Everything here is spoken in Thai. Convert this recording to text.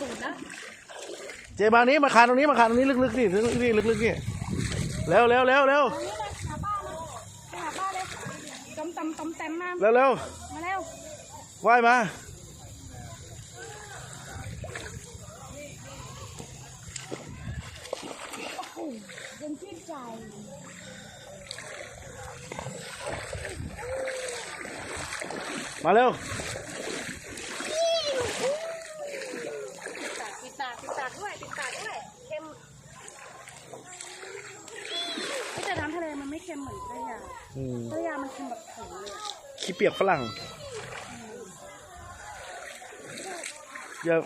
สุดๆนะเจมานี้มาคานตรงนี้มาคานตรงนี้ลึกๆนี่ลึกๆนี่ลึกๆนี่เร็วเร็วเร็วเร็วตรงนี้เลยหาป้ามาไปหาป้าเลยต้มตำต้มแต้มมาเร็วเร็วมาเร็วว่ายมาโอ้โหยังชื่นใจมาเร็ว ติดตาติด ตาด้วยติดตาด้วยเค็มแต่น้ำทะเลมันไม่เค็มเหมือนพัทยาอืมพัทยามันเค็มแบบโขงเลยอะขี้เปียกฝรั่งเดี๋ยว